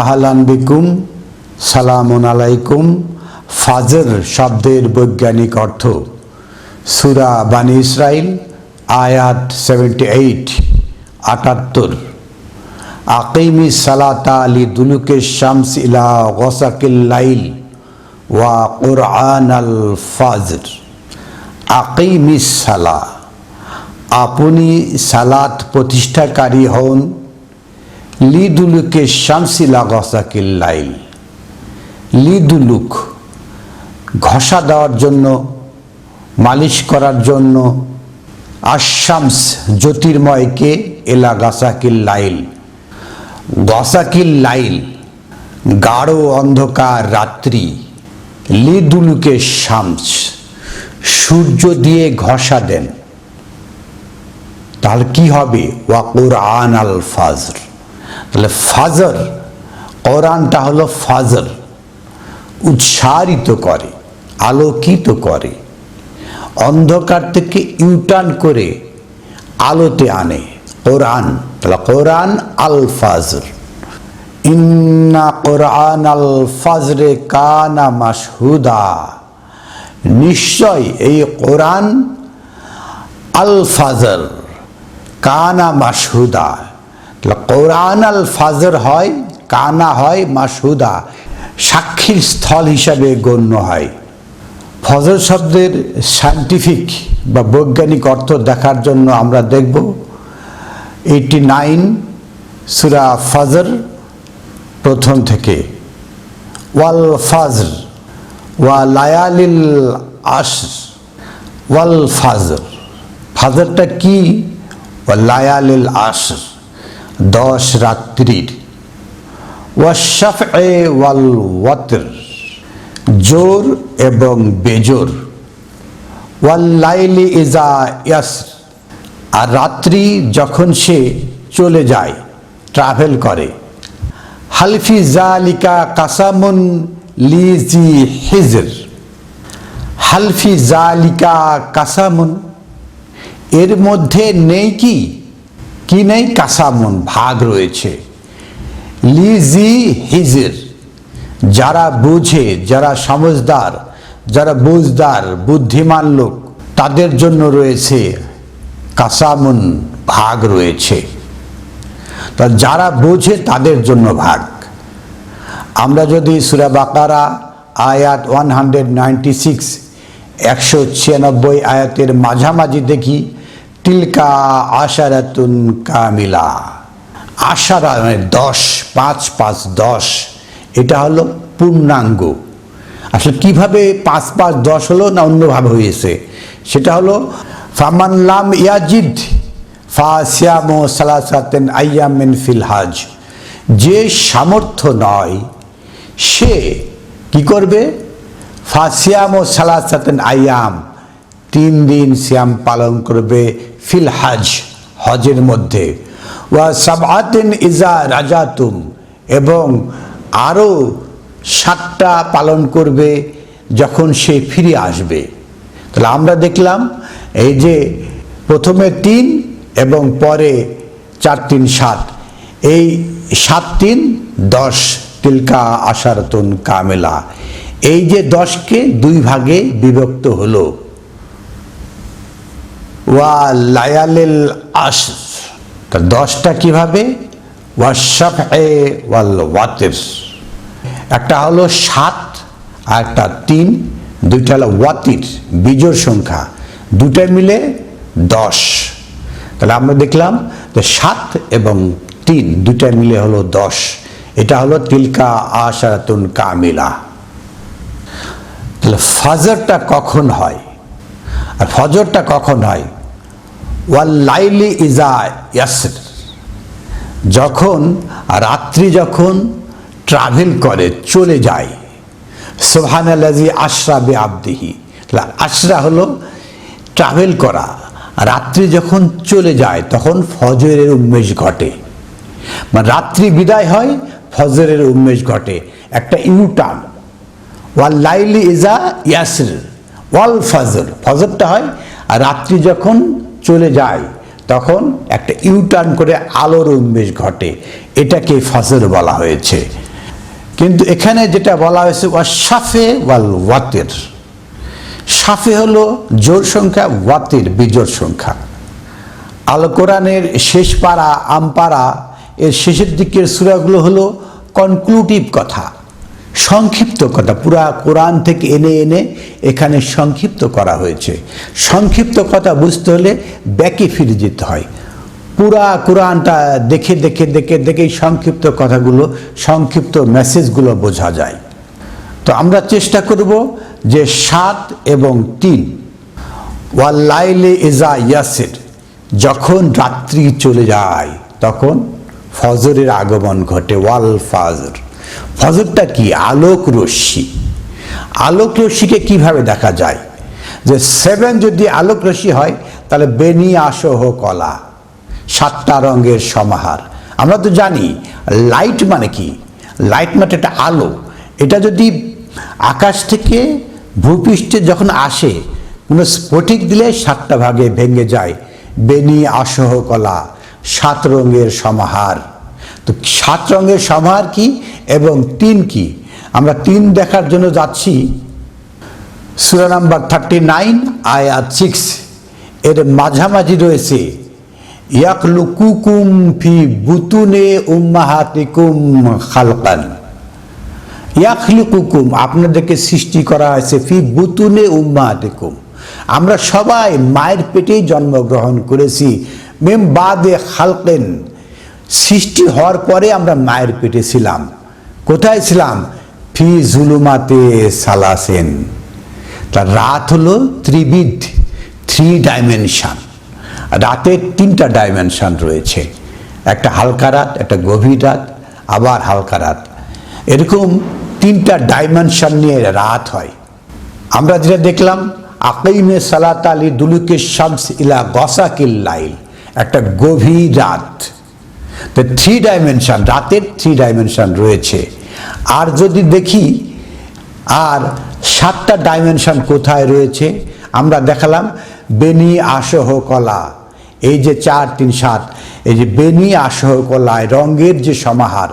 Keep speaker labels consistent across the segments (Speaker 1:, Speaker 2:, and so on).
Speaker 1: আহলান বিকুম, সালামুন আলাইকুম। ফাজর শব্দের বৈজ্ঞানিক অর্থ। সুরা বানি ইসরাইল আয়াত সেভেন্টি এইট আটাত্তর। আকিমি সালাতা আলী দুলুকে শামস ইলা গসাকিল লাইল ওয়া কোরআন আল ফাজর। আকিমি সালা। আপনি সালাত প্রতিষ্ঠাকারী হন লিদুলুকে শামসিলা গসাকিল লাইল। লিদুলুক ঘষা দেওয়ার জন্য, মালিশ করার জন্য আশামস জ্যোতির্ময়কে এলা গাসাকিল লাইল। গসাকিল লাইল, গাঢ় অন্ধকার রাত্রি, লিদুলুকে শামস, সূর্য দিয়ে ঘষা দেন। তাহলে কি হবে? ওয়া কোরআন আল ফাজর। তাহলে ফাজর, কোরআনটা হলো ফাজর। উৎসারিত করে, আলোকিত করে, অন্ধকার থেকে ইউটার্ন করে আলোতে আনে কোরআন। তাহলে কোরআন আল ফাজর ইন্না কোরআন আল ফাজরে কানা মাসহুদা নিশ্চয় এই কোরআন আল ফাজর কানা মাসহুদা কোরআন আল ফাজর হয়, কানা হয় মাসুদা সাক্ষীর স্থল হিসাবে গণ্য হয়। ফজর শব্দের সায়েন্টিফিক বা বৈজ্ঞানিক অর্থ দেখার জন্য আমরা দেখব, এইটি নাইন, সুরা ফজর, প্রথম থেকে। ওয়াল ফাজর, ওয়া লায়ালিল আশ ওয়াল ফাজর। ফাজরটা কি? ওয়া লায়ালিল আশ দশ রাত্রির। ওয়াশাফ এ ওয়াল ওয়াতর জোর এবং বেজোর। ওয়াল্লাইলি ইজা ইয়াস আর রাত্রি যখন সে চলে যায়, ট্রাভেল করে। হালফি জালিকা কাসামুন লিজি হিজর হালফি জালিকা কাসামুন, এর মধ্যে নেই কি? কি নেই? কাসামুন, ভাগ রয়েছে। লিজি হিজর, যারা বুঝে, যারা সমজদার যারা বুঝদার, বুদ্ধিমান লোক, তাদের জন্য রয়েছে কাসামুন ভাগ রয়েছে। তা যারা বোঝে, তাদের জন্য ভাগ। আমরা যদি সুরা বাকারা, আয়াত ওয়ান হান্ড্রেড নাইনটি সিক্স একশো ছিয়ানব্বই আয়াতের মাঝামাঝি দেখি তিলকা আশারাতুন কামিলা। আশারা মানে দশ, পাঁচ পাঁচ, দশ। এটা হলো পূর্ণাঙ্গ। আসলে কীভাবে পাঁচ পাঁচ, দশ হলো না অন্যভাবে হয়েছে? সেটা হলো ফামানলাম ইয়াজিদ ফাসিয়াম সালাসাতেন আয়ামিন ফিল হাজ। যে সামর্থ্য নয়, সে কি করবে? ফাসিয়াম সালাসাতেন আয়াম তিন দিন শ্যাম পালন করবে ফিল হাজ, হজের মধ্যে। ওয়া সাবাতিন ইজা রাজাতুম, এবং আরও সাতটা পালন করবে যখন সে ফিরে আসবে। তাহলে আমরা দেখলাম এই যে প্রথমে তিন এবং পরে চার তিন সাত। এই সাত তিন দশ তিলকা আশারতুন কামেলা। এই যে দশকে দুই ভাগে বিভক্ত হলো। ওয়া লায়ালিল আশ তা দশটা কীভাবে? ওয়াশাফ এ ওয়াল ওয়াতের। একটা হলো সাত, আর একটা তিন, দুইটা হলো ওয়াতির বিজোর সংখ্যা। দুটা মিলে দশ। তাহলে আমরা দেখলাম যে সাত এবং তিন দুটা মিলে হলো দশ। এটা হলো তিলকা আশারাতুন কামিলা। তাহলে ফজরটা কখন হয়? আর ফজরটা কখন হয়? ওয়াল লাইলি ইজা ইয়াসর। যখন রাত্রি যখন ট্রাভেল করে, চলে যায় সোহান আলাজি আশরা বে আবদিহি আশরা হলো ট্রাভেল করা। রাত্রি যখন চলে যায়, তখন ফজরের উন্মেষ ঘটে। মানে রাত্রি বিদায় হয়, ফজরের উন্মেষ ঘটে। একটা ইউটার্ন। ওয়াল লাইলি ইজা ইয়াসর, ওয়াল ফজর। ফজরটা হয় আর রাত্রি যখন চলে যায়, তখন একটা ইউটার্ন করে আলোর উন্মেষ ঘটে। এটাকে ফজর বলা হয়েছে। কিন্তু এখানে যেটা বলা হয়েছে, ওয়া সাফে ওয়াল ওয়াতের। সাফে হলো জোর সংখ্যা, ওয়াতের বিজোর সংখ্যা। আল কোরআনের শেষ পাড়া আমপাড়া এর শেষের দিকের সুরাগুলো হলো কনক্লুটিভ কথা। সংক্ষিপ্ত কথা পুরা কোরআন থেকে এনে এনে এখানে সংক্ষিপ্ত করা হয়েছে। সংক্ষিপ্ত কথা বুঝতে হলে ব্যাকে ফিরে যেতে হয়। পুরা কোরআনটা দেখে দেখে দেখে দেখে সংক্ষিপ্ত কথাগুলো, সংক্ষিপ্ত মেসেজগুলো বোঝা যায়। তো আমরা চেষ্টা করব যে সাত এবং তিন ওয়াল্লাইলে ইজা ইয়াসের, যখন রাত্রি চলে যায়, তখন ফজরের আগমন ঘটে, ওয়াল ফাজর। ফজরটা কি? আলোক রশ্মি। আলোক রশ্মিকে কীভাবে দেখা যায়? যে সেভেন যদি আলোক রশ্মি হয়, তাহলে বেনি আসহ, কলা, সাতটা রঙের সমাহার। আমরা তো জানি লাইট মানে কি? লাইট মানে একটা আলো। এটা যদি আকাশ থেকে ভূপৃষ্ঠে যখন আসে, কোনো স্ফটিক দিলে সাতটা ভাগে ভেঙে যায়। বেনি আসহ, কলা, সাত রঙের সমাহার। তো সাত রঙের সমাহার কি এবং তিন কি? আমরা তিন দেখার জন্য যাচ্ছি। সুরা নাম্বার থার্টি নাইন আয়াত সিক্স এর মাঝামাঝি রয়েছে। ইয়াকলুকুকুম ফি বুতুনে উম্মাহাতিকুম খালকান। ইয়াকলুকুকুম আপনাদেরকে সৃষ্টি করা হয়েছে ফি বুতুনে উম্মাহাতিকুম। আমরা সবাই মায়ের পেটেই জন্মগ্রহণ করেছি। মেম বাদে খালকেন। সৃষ্টি হওয়ার পরে আমরা মায়ের পেটে ছিলাম। কোথায় ছিলাম? ফি জুলুমাতে সালাসেন। তার রাত হলো ত্রিবিধ থ্রি ডাইমেনশান রাতের তিনটা ডাইমেনশান রয়েছে। একটা হালকা রাত, একটা গভীর রাত, আবার হালকা রাত। এরকম তিনটা ডাইমেনশন নিয়ে রাত হয়। আমরা যেটা দেখলাম, আকিমে সালাত আলী দুলুকে শামস ইলা গসাকিল লাইল। একটা গভীর রাত। তো থ্রি ডাইমেনশান রাতের থ্রি ডাইমেনশন রয়েছে। আর যদি দেখি, আর সাতটা ডাইমেনশান কোথায় রয়েছে, আমরা দেখালাম বেনি আসহ কলা। এই যে চার, তিন, সাত, এই যে বেনি আসহ কলায় রঙের যে সমাহার,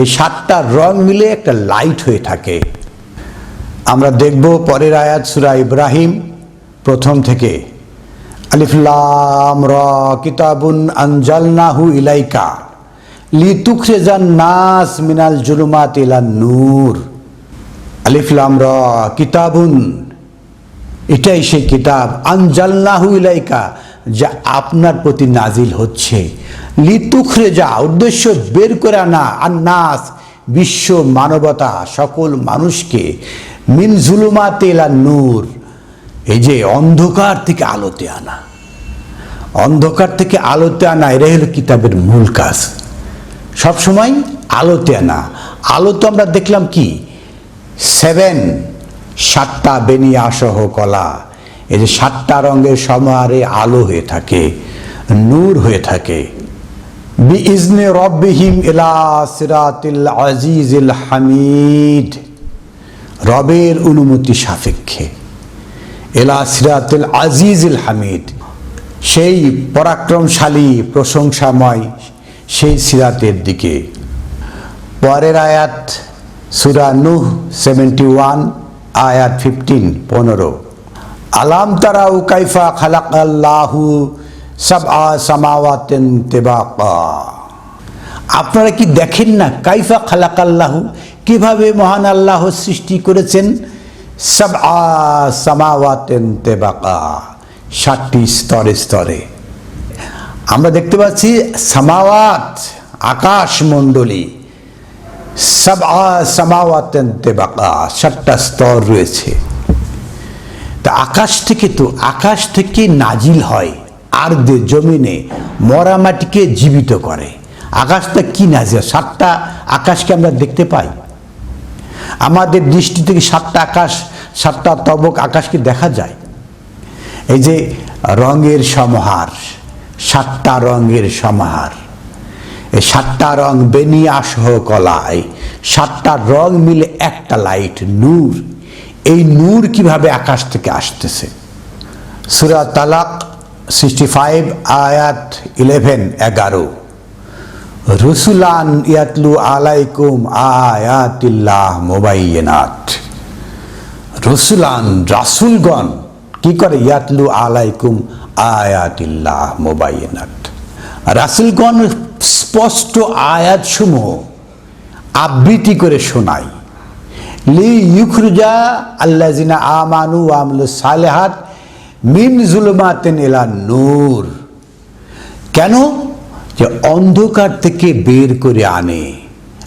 Speaker 1: এই সাতটা রং মিলে একটা লাইট হয়ে থাকে। আমরা দেখব পরের আয়াত সুরা ইব্রাহিম, প্রথম থেকে। আলিফলাম র কিতাবুন আনজালনাহু ইলাইকা। লিতুখরেজান নাস মিনাল জুলুমাত ইলান নূর। আলিফলাম র, কিতাবুন। এটাই সেই কিতাব। আনজালনাহু ইলাইকা, যা আপনার প্রতি নাজিল হচ্ছে। লিতুখরে যা উদ্দেশ্য বের করে আনা। আর নাস, বিশ্ব মানবতা, সকল মানুষকে মিন জুলুমাতে ইলা নূর। এই যে অন্ধকার থেকে আলোতে আনা। অন্ধকার থেকে আলোতে আনা, এরাই হলো কিতাবের মূল কাজ। সবসময় আলোতে আনা আলো তো আমরা দেখলাম কি? সেভেন, সাতটা বেনিয়া সহ কলা। এই যে সাতটা রঙের সমাহারে আলো হয়ে থাকে, নূর হয়ে থাকে। বি ইজনে রব্বিহিম ইলা সিরাতিল আজিজিল হামিদ। রবের অনুমতি সাপেক্ষে। এলা সিরাতুল আজিজুল হামিদ। সেই পরাক্রমশালী, প্রশংসাময় সেই সিরাতের দিকে। পরের আয়াত, সুরা নুহ সেভেন্টি ওয়ান আয়াত ফিফটিন পনেরো। আলাম তারাউ কাইফা খালাক আল্লাহু সব সামাওয়াতেন তেবাকা। আপনারা কি দেখেন না কাইফা খালাক আল্লাহু কীভাবে মহান আল্লাহ সৃষ্টি করেছেন? সব সামাওয়াতেন তেবাকা। ষাটটি স্তরে স্তরে। আমরা দেখতে পাচ্ছি সামাওয়াত আকাশ মণ্ডলী সব সামাওয়াতেন তেবাকা ষাটটা স্তর রয়েছে। তা আকাশ থেকে তো, আকাশ থেকে নাজিল হয় আর দে জমিনে, মরা মাটিকে জীবিত করে। আকাশটা কি নাজিল? সাতটা আকাশকে আমরা দেখতে পাই। আমাদের দৃষ্টি থেকে সাতটা আকাশ, সাতটা তবক আকাশকে দেখা যায়। এই যে রঙের সমাহার সাতটা রঙের সমাহার। সাতটা রং বেনিয়া সহ কলায় সাতটা রং মিলে একটা লাইট নূর। এই নূর কীভাবে আকাশ থেকে আসতেছে? সুরা তালাক সিক্সটি ফাইভ আয়াত ইলেভেন এগারো। রসুলান ইয়াতলু আলাইকুম আয়াতিল্লাহ মোবাইনাত রসুলান রাসুলগণ কি করে ইয়াতলু আলাইকুম আয়াতিল্লাহ মোবাইনাত। রাসুলগণ স্পষ্ট আয়াতসমূহ আবৃত্তি করে শোনায়। লি ইউখরুজা আল্লাজিনা আমানু আমলু সালেহাত মিন জুলমাতেন এলা নূর। কেন? যে অন্ধকার থেকে বের করে আনে।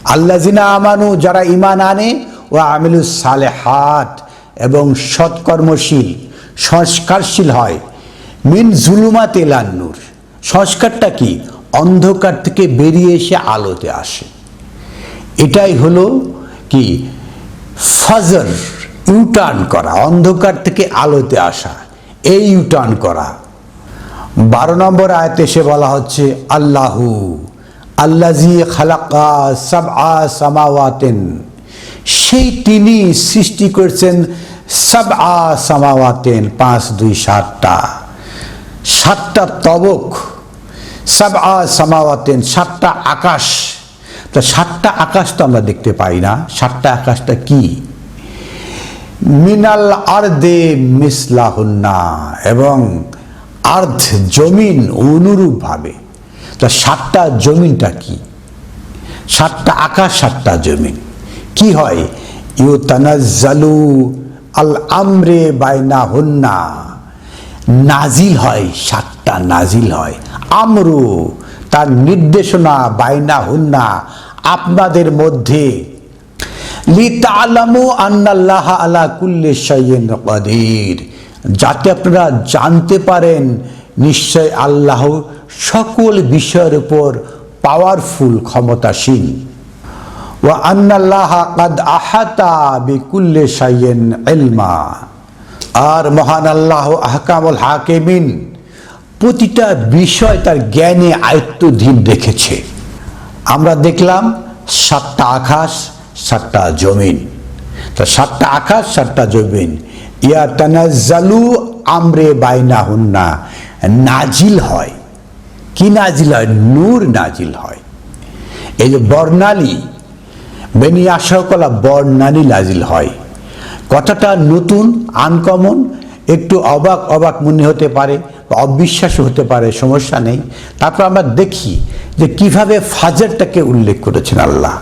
Speaker 1: আল্লাজিনা আমানু যারা ইমান আনে ও আমিলু সালেহাত এবং সৎকর্মশীল, সংস্কারশীল হয় মিন জুলুমাত এলান নূর সংস্কারটা কি? অন্ধকার থেকে বেরিয়ে এসে আলোতে আসে। এটাই হলো কি? ফজর, ইউটার্ন করা, অন্ধকার থেকে আলোতে আসা। এই ইউটার্ন করা। বারো নম্বর আয়তে এসে বলা হচ্ছে, আল্লাহু আল্লাজি খালাকা সাবআ সামাওয়াতেন। সেই তিনি সৃষ্টি করেছেন সাবআ সামাওয়াতেন, পাঁচ, দুই, সাতটা। সাতটা তবক, সাবআ সামাওয়াতেন, সাতটা আকাশ। তা সাতটা আকাশ তো আমরা দেখতে পাই না। সাতটা আকাশটা কি? মিনাল আর্দে মিসলাহুন্না এবং আর্ধ জমিন অনুরূপভাবে। তা সাতটা জমিনটা কি? সাতটা আকাশ, সাতটা জমিন। কি হয়? ইউ তানাজ্জালু আল আমরে বাইনা হুন্না নাজিল হয়, সাতটা নাজিল হয়। আমরু, তার নির্দেশনা, বাইনা, হুন্না আপনাদের মধ্যে। আন্নাল্লাহ কুল্লি যাতে আপনারা জানতে পারেন, নিশ্চয় আল্লাহ সকল বিষয়ের উপর পাওয়ারফুল ক্ষমতাসীন। ও আন্নাল্লাহ আহাতা বিকুল্লি শাইইন ইলমা। আর মহান আল্লাহ আহকামুল হাকিমিন প্রতিটা বিষয় তার জ্ঞানে আয়ত্তধীন রেখেছে। আমরা দেখলাম সাতটা আকাশ, সাতটা জমিন। তা সাতটা আকাশ, সাতটা জমিন। ইয়া তানাজ্জালু আমরে বাইনা হুন্না নাজিল হয়। কি নাজিল হয়? নূর নাজিল হয়। এই যে বর্ণালী, বেনি আশাকলা বর্ণালী নাজিল হয়। কথাটা নতুন আনকমন একটু অবাক অবাক মনে হতে পারে বা অবিশ্বাস হতে পারে, সমস্যা নেই। তারপর আমরা দেখি যে কীভাবে ফাজারটাকে উল্লেখ করেছেন আল্লাহ।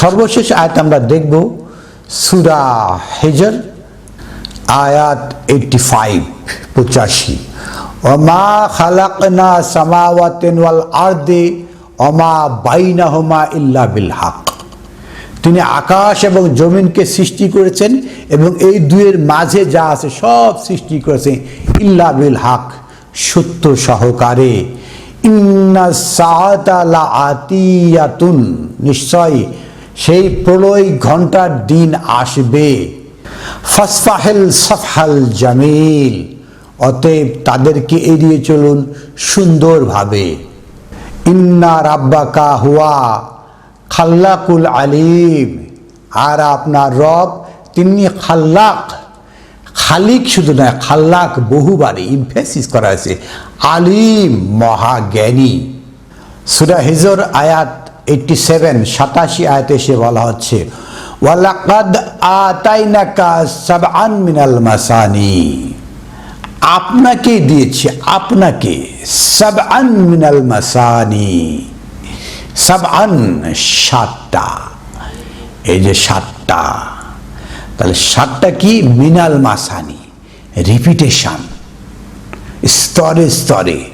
Speaker 1: সর্বশেষ আয়াত আমরা দেখব, সুরা হেজর, আয়াত এইটটি ফাইভ পঁচাশি। অমা খালাকনা সামাওয়াতেন ওয়াল আর্দে অমা বাইনাহমা ইল্লা বিল হাক। তিনি আকাশ এবং জমিনকে সৃষ্টি করেছেন এবং এই দুয়ের মাঝে যা আছে সব সৃষ্টি করেছেন ইল্লা বিল হাক, সত্য সহকারে। ইন্না সাআতালা আতিয়াতুন নিশ্চয় সেই প্রলয় ঘণ্টার দিন আসবে। ফসফাহেল সফহাল জামিল, অতএব তাদেরকে এড়িয়ে চলুন সুন্দরভাবে। ইন্না রাব্বাকা হুয়া খাল্লাকুল আলিম। আর আপনার রব তিনি খাল্লাক। খালিক শুধু নয়, খাল্লাক বহুবারে ইমফেসিস করা হয়েছে। আলিম, মহাজ্ঞানী। সুরা হিজর আয়াত এইটটি সেভেন সাতাশি আয়াতে এসে বলা হচ্ছে, ওয়ালাকাদ আতাইনাকা সাবআন মিনাল মাসানি। আপনাকে দিয়েছি, আপনাকে সাবআন মিনাল মাসানি। সাবআন সাতটা। এই যে সাতটা। তাহলে সাতটা কি? মিনাল মাসানি। রিপিটেশন স্তরে স্তরে।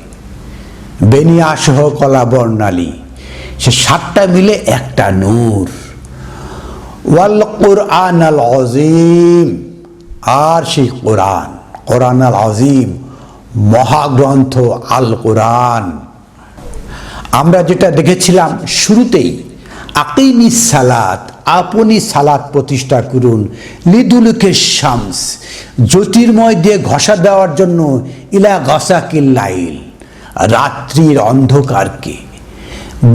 Speaker 1: বেনিয়া সহ কলা বর্ণালী। সে সাতটা মিলে একটা নূর। ওয়াল কোরআন আল আজিম আর সেই কোরআন। কোরআন আল আজিম মহাগ্রন্থ আল কোরআন। আমরা যেটা দেখেছিলাম শুরুতেই, আকিমি সালাত আপনি সালাত প্রতিষ্ঠা করুন। লিদুলুকে শামস জ্যোতির্ময় দিয়ে ঘষা দেওয়ার জন্য, ইলা ঘষাকিল লাইল রাত্রির অন্ধকারকে।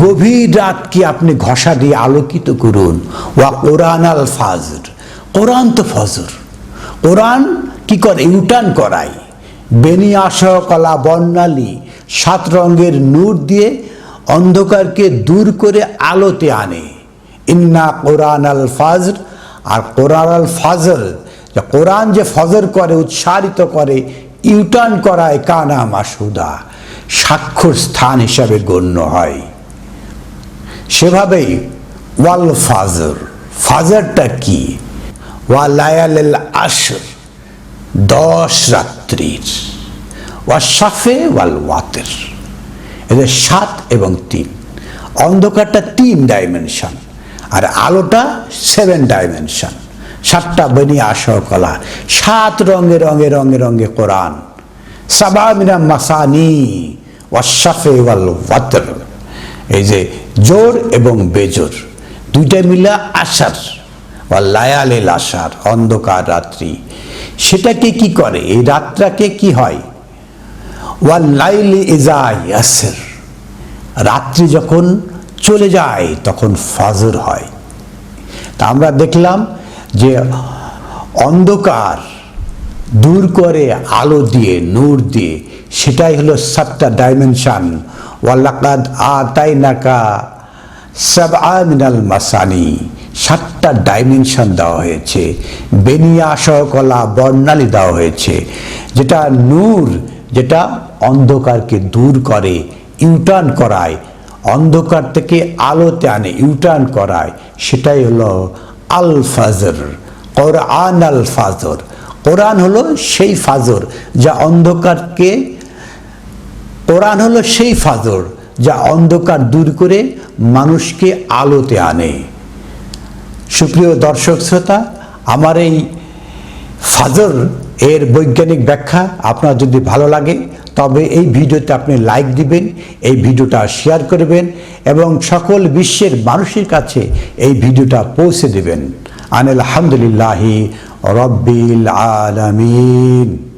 Speaker 1: গভীর রাতকে আপনি ঘষা দিয়ে আলোকিত করুন। ওয়া কোরআন আল ফাজর কোরআন তো ফজর। কোরআন কি করে, ইউটার্ন করায়। বেনিয়াস কলা বর্ণালী সাত রঙের নূর দিয়ে অন্ধকারকে দূর করে আলোতে আনে। ইন্না কোরআন আল ফাজর, আর কোরআন আল ফাজর, যে কোরআন যে ফজর করে উৎসারিত করে, ইউটার্ন করায় কানা মাসুদা, সাক্ষর স্থান হিসাবে গণ্য হয়। সেভাবেই ওয়াল ফাজর, ফাজরটা কি? ওয়া লায়াল আশর, দশ রাত্রির। ওয়া সাফে ওয়াল ওয়াতের। এদের সাত এবং তিন। অন্ধকারটা তিন ডাইমেনশন আর আলোটা সেভেন ডাইমেনশন সাতটা বনি আসহ কলা, সাত রঙে রঙে রঙে রঙে কোরআন। সাবামিনা মাসানি ওয়াশাফে ওয়াল ওয়াতর। এই যে জোর এবং বেজোর, দুইটা মিলা আশার বা লায়ালেল আশার, অন্ধকার রাত্রি। সেটাকে কি করে? এই রাতটাকে কি হয়? ওয়াল লাইলি ইজা ইয়াসের রাত্রি যখন চলে যায়, তখন ফাজর হয়। তা আমরা দেখলাম যে অন্ধকার দূর করে আলো দিয়ে, নূর দিয়ে, সেটাই হলো সাতটা ডাইমেনশন ওয়াল্লাকাদ আতাই নাকা সব মিনাল মাসানি। সাতটা ডাইমেনশন দেওয়া হয়েছে। বেনিয়া সহকলা বর্ণালী দেওয়া হয়েছে। যেটা নূর, যেটা অন্ধকারকে দূর করে ইউটার্ন করায়। অন্ধকার থেকে আলোতে আনে ইউটার্ন করায়। সেটাই হলো আল ফাজর কোরআন আল ফাজর। কোরআন হলো সেই ফাজর যা অন্ধকারকে, কোরআন হলো সেই ফাজর যা অন্ধকার দূর করে মানুষকে আলোতে আনে। সুপ্রিয় দর্শক শ্রোতা, আমার এই ফাজর এর বৈজ্ঞানিক ব্যাখ্যা আপনার যদি ভালো লাগে তবে এই ভিডিওতে আপনি লাইক দিবেন, এই ভিডিওটা শেয়ার করবেন এবং সকল বিশ্বের মানুষের কাছে এই ভিডিওটা পৌঁছে দেবেন। আনিল আলহামদুলিল্লাহি রব্বিল আলামিন।